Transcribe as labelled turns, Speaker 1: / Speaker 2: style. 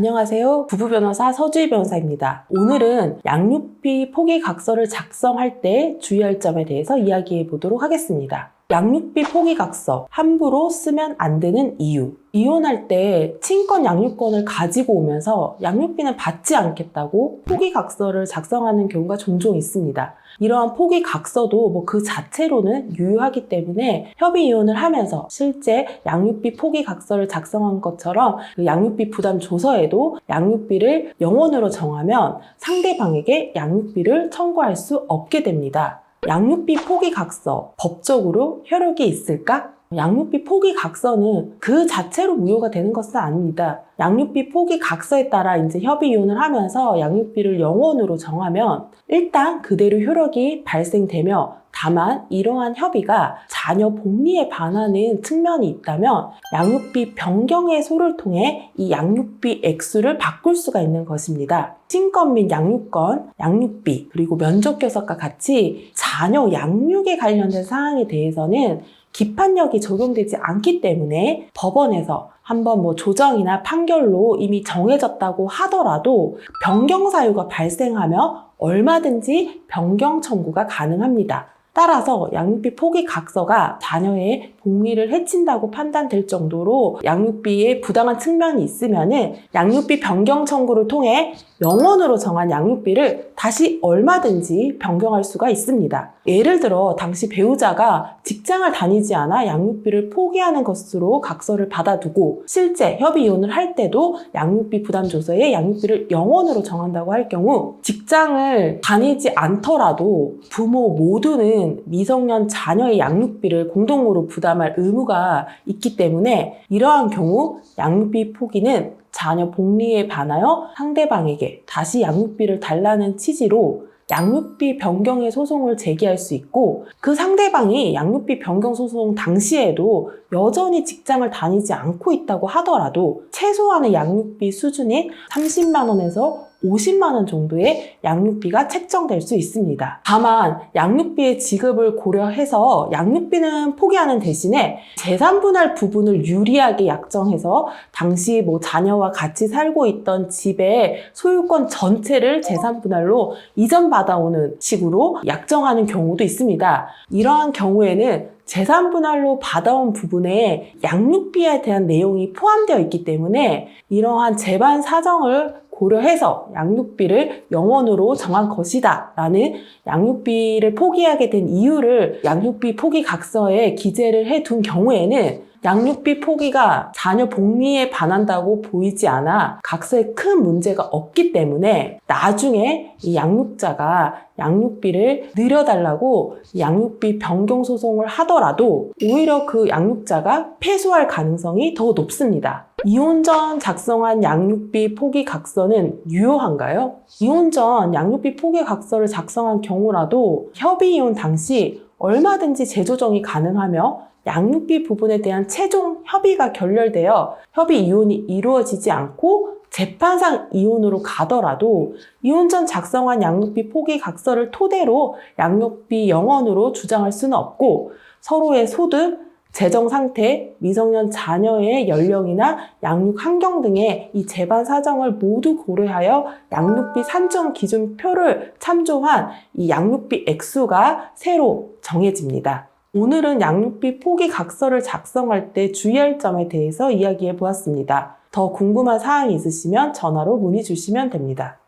Speaker 1: 안녕하세요. 부부 변호사 서주희 변호사입니다. 오늘은 양육비 포기 각서를 작성할 때 주의할 점에 대해서 이야기해 보도록 하겠습니다. 양육비 포기 각서 함부로 쓰면 안 되는 이유. 이혼할 때 친권 양육권을 가지고 오면서 양육비는 받지 않겠다고 포기 각서를 작성하는 경우가 종종 있습니다. 이러한 포기 각서도 뭐 그 자체로는 유효하기 때문에 협의 이혼을 하면서 실제 양육비 포기 각서를 작성한 것처럼 그 양육비 부담 조서에도 양육비를 영원으로 정하면 상대방에게 양육비를 청구할 수 없게 됩니다. 양육비 포기 각서 법적으로 효력이 있을까? 양육비 포기 각서는 그 자체로 무효가 되는 것은 아닙니다. 양육비 포기 각서에 따라 이제 협의 이혼을 하면서 양육비를 영원으로 정하면 일단 그대로 효력이 발생되며 다만 이러한 협의가 자녀 복리에 반하는 측면이 있다면 양육비 변경의 소를 통해 이 양육비 액수를 바꿀 수가 있는 것입니다. 친권 및 양육권, 양육비, 그리고 면접교섭과 같이 자녀 양육에 관련된 사항에 대해서는 기판력이 적용되지 않기 때문에 법원에서 한번 뭐 조정이나 판결로 이미 정해졌다고 하더라도 변경 사유가 발생하며 얼마든지 변경 청구가 가능합니다. 따라서 양육비 포기 각서가 자녀의 복리를 해친다고 판단될 정도로 양육비에 부당한 측면이 있으면은 양육비 변경 청구를 통해 영원으로 정한 양육비를 다시 얼마든지 변경할 수가 있습니다. 예를 들어 당시 배우자가 직장을 다니지 않아 양육비를 포기하는 것으로 각서를 받아두고 실제 협의 이혼을 할 때도 양육비 부담 조서에 양육비를 영원으로 정한다고 할 경우 직장을 다니지 않더라도 부모 모두는 미성년 자녀의 양육비를 공동으로 부담할 의무가 있기 때문에 이러한 경우 양육비 포기는 자녀 복리에 반하여 상대방에게 다시 양육비를 달라는 취지로 양육비 변경의 소송을 제기할 수 있고 그 상대방이 양육비 변경 소송 당시에도 여전히 직장을 다니지 않고 있다고 하더라도 최소한의 양육비 수준인 30만 원에서 50만 원 정도의 양육비가 책정될 수 있습니다. 다만 양육비의 지급을 고려해서 양육비는 포기하는 대신에 재산 분할 부분을 유리하게 약정해서 당시 뭐 자녀와 같이 살고 있던 집의 소유권 전체를 재산 분할로 이전 받아오는 식으로 약정하는 경우도 있습니다. 이러한 경우에는 재산 분할로 받아온 부분에 양육비에 대한 내용이 포함되어 있기 때문에 이러한 재반 사정을 고려해서 양육비를 영원으로 정한 것이다 라는 양육비를 포기하게 된 이유를 양육비 포기 각서에 기재를 해 둔 경우에는 양육비 포기가 자녀 복리에 반한다고 보이지 않아 각서에 큰 문제가 없기 때문에 나중에 이 양육자가 양육비를 늘려달라고 양육비 변경 소송을 하더라도 오히려 그 양육자가 패소할 가능성이 더 높습니다. 이혼 전 작성한 양육비 포기 각서는 유효한가요? 이혼 전 양육비 포기 각서를 작성한 경우라도 협의 이혼 당시 얼마든지 재조정이 가능하며 양육비 부분에 대한 최종 협의가 결렬되어 협의 이혼이 이루어지지 않고 재판상 이혼으로 가더라도 이혼 전 작성한 양육비 포기 각서를 토대로 양육비 영원으로 주장할 수는 없고 서로의 소득, 재정 상태, 미성년 자녀의 연령이나 양육 환경 등의 이 재반 사정을 모두 고려하여 양육비 산정 기준표를 참조한 이 양육비 액수가 새로 정해집니다. 오늘은 양육비 포기 각서를 작성할 때 주의할 점에 대해서 이야기해 보았습니다. 더 궁금한 사항이 있으시면 전화로 문의 주시면 됩니다.